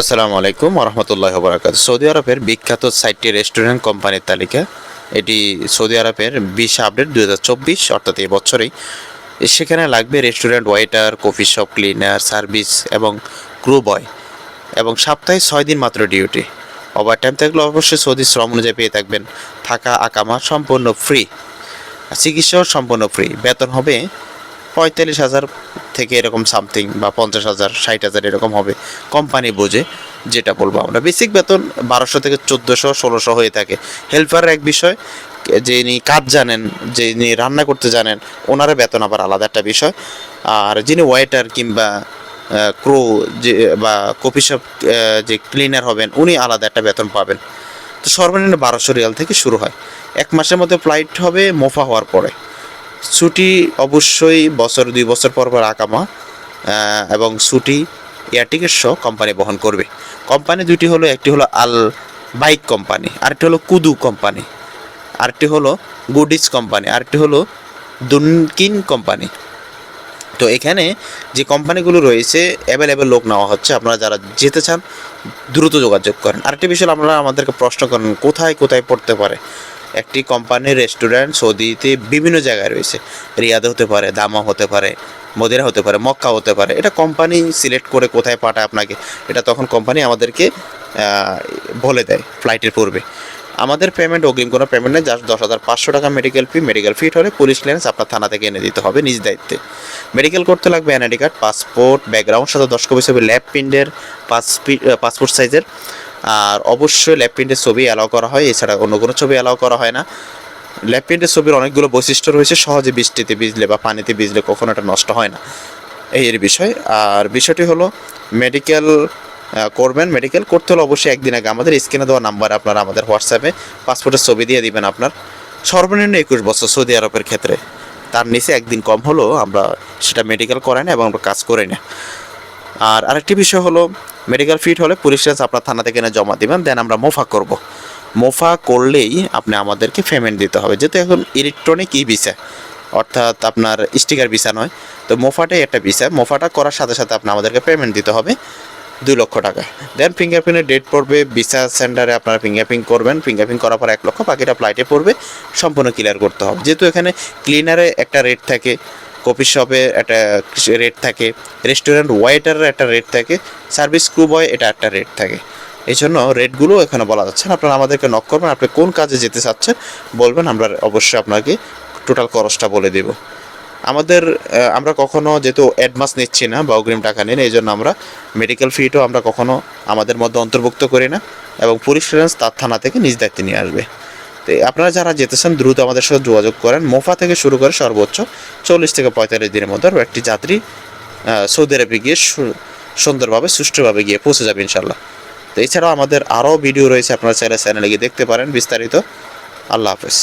আসসালামু আলাইকুম রহমতুল্লাহ বরাকাত সৌদি আরবের বিখ্যাত সাইটটি রেস্টুরেন্ট কোম্পানির তালিকা। এটি সৌদি আরবের বিশ আপডেট দু হাজার চব্বিশ, অর্থাৎ এই বছরেই। সেখানে লাগবে restaurant waiter, coffee shop cleaner, service এবং ক্রু বয়। এবং সপ্তাহে ছয় দিন মাত্র ডিউটি। ওভার টাইম থাকলে অবশ্যই সৌদি শ্রম অনুযায়ী পেয়ে থাকবেন। থাকা, আকামা সম্পূর্ণ ফ্রি। চিকিৎসাও সম্পূর্ণ ফ্রি। বেতন হবে পঁয়তাল্লিশ হাজার থেকে এরকম সামথিং বা পঞ্চাশ হাজার, ষাট হাজার এরকম হবে কোম্পানি বোঝে যেটা বলব আমরা। বেসিক বেতন বারোশো থেকে চোদ্দোশো, ষোলোশো হয়ে থাকে। হেল্পারের এক বিষয় যিনি কাজ জানেন যিনি রান্না করতে জানেন ওনার বেতন আবার আলাদা একটা বিষয়। আর যিনি ওয়েটার কিংবা ক্রো যে, বা কফি শপ যে ক্লিনার হবেন, উনি আলাদা একটা বেতন পাবেন। তো সর্বনিম্ন বারোশো রিয়াল থেকে শুরু হয়। এক মাসের মধ্যে ফ্লাইট হবে, মোফা হওয়ার পরে। ছুটি অবশ্যই বছর, দুই বছর পর পর আকামা এবং ছুটি এয়ার টিকিট সহ কোম্পানি বহন করবে। কোম্পানি দুটি হলো, একটি হলো আল বাইক কোম্পানি আরেকটি হলো কুদু কোম্পানি আরেকটি হলো গুডিস কোম্পানি আরেকটি হলো দুনকিন কোম্পানি তো এখানে যে কোম্পানিগুলো রয়েছে অ্যাভেলেবেল লোক নেওয়া হচ্ছে। আপনারা যারা যেতে চান, দ্রুত যোগাযোগ করেন। আরেকটি বিষয় আপনারা আমাদেরকে প্রশ্ন করেন, কোথায় কোথায় পড়তে পারে? একটি কোম্পানির রেস্টুরেন্ট সৌদিতে বিভিন্ন জায়গায় রয়েছে। রিয়াদে হতে পারে, দামা হতে পারে, মদিরা হতে পারে, মক্কা হতে পারে। এটা কোম্পানি সিলেক্ট করে কোথায় পাঠায় আপনাকে? এটা তখন কোম্পানি আমাদেরকে বলে দেয় ফ্লাইটের পূর্বে। আমাদের পেমেন্ট অগ্রিম কোনো পেমেন্ট নেই জাস্ট দশ হাজার পাঁচশো টাকা মেডিকেল ফি মেডিকেল ফিট হলে পুলিশ ক্লিয়ারেন্স আপনার থানা থেকে এনে দিতে হবে নিজ দায়িত্বে। মেডিকেল করতে লাগবে এনআইডি কার্ড পাসপোর্ট ব্যাকগ্রাউন্ড সাথে দশ কপি ছবি ল্যাব প্রিন্টের পাসপোর্ট সাইজের আর অবশ্যই ল্যাব প্রিন্টের ছবি অ্যালাউ করা হয়, এছাড়া অন্য কোনো ছবি অ্যালাউ করা হয় না। ল্যাব প্রিন্টের ছবির অনেকগুলো বৈশিষ্ট্য রয়েছে, সহজে বৃষ্টিতে ভিজলে বা পানিতে ভিজলে কখনো এটা নষ্ট হয় না। এই এর বিষয়। আর বিষয়টি হলো মেডিকেল করবেন মেডিকেল করতে হলে অবশ্যই একদিন আগে আমাদের স্ক্রিনে দেওয়া নাম্বার আপনারা আমাদের হোয়াটসঅ্যাপে পাসপোর্টের ছবি দিয়ে দিবেন আপনার। সর্বনিম্ন একুশ বছর সৌদি আরবের ক্ষেত্রে। তার নিচে একদিন কম হলেও আমরা সেটা মেডিকেল করাই না এবং আমরা কাজ করি না। আর আরেকটি বিষয় হলো মেডিকেল ফিট হলে পুলিশ লাইসেন্স আপনার থানা থেকে এনে জমা দিবেন দেন আমরা মোফা করব। মোফা করলেই আপনি আমাদেরকে পেমেন্ট দিতে হবে। যেহেতু এখন ইলেকট্রনিক ই ভিসা অর্থাৎ আপনার স্টিকার ভিসা নয়। তো মোফাটাই একটা ভিসা মোফাটা করার সাথে সাথে আপনি আমাদেরকে পেমেন্ট দিতে হবে দুই লক্ষ টাকা। দেন ফিঙ্গারপ্রিন্টের ডেট পড়বে ভিসা সেন্টারে আপনারা ফিঙ্গারপ্রিন্ট করবেন। ফিঙ্গারপ্রিন্ট করার পর এক লক্ষ বাকিটা ফ্লাইটে পড়বে, সম্পূর্ণ ক্লিয়ার করতে হবে। যেহেতু এখানে ক্লিনারে একটা রেট থাকে কফি শপে একটা রেট থাকে রেস্টুরেন্ট ওয়েটারের একটা রেট থাকে সার্ভিস ক্রু বয় এটা একটা রেট থাকে। এই জন্য রেটগুলো এখানে বলা যাচ্ছে না, আপনারা আমাদেরকে নক করবেন, আপনি কোন কাজে যেতে চাচ্ছেন বলবেন, আমরা অবশ্যই আপনাকে টোটাল খরচটা বলে দেব। আমাদের আমরা কখনো যেহেতু অ্যাডভান্স নিচ্ছি না বা অগ্রিম টাকা নিন এই জন্য আমরা মেডিকেল ফিটও আমরা কখনো আমাদের মধ্যে অন্তর্ভুক্ত করি না এবং পুলিশ ক্লিয়ারেন্স তার থানা থেকে নিজ দায়িত্বে নিয়ে আসবে। তো আপনারা যারা যেতেছেন, দ্রুত আমাদের সাথে যোগাযোগ করেন। মোফা থেকে শুরু করে সর্বোচ্চ চল্লিশ থেকে পঁয়তাল্লিশ দিনের মধ্যে একটি যাত্রী সৌদি আরবে গিয়ে সুন্দরভাবে, সুষ্ঠুভাবে গিয়ে পৌঁছে যাবে ইনশাল্লাহ তো এছাড়াও আমাদের আরও ভিডিও রয়েছে, আপনারা চাইলে চ্যানেলে গিয়ে দেখতে পারেন বিস্তারিত। আল্লাহ হাফেজ।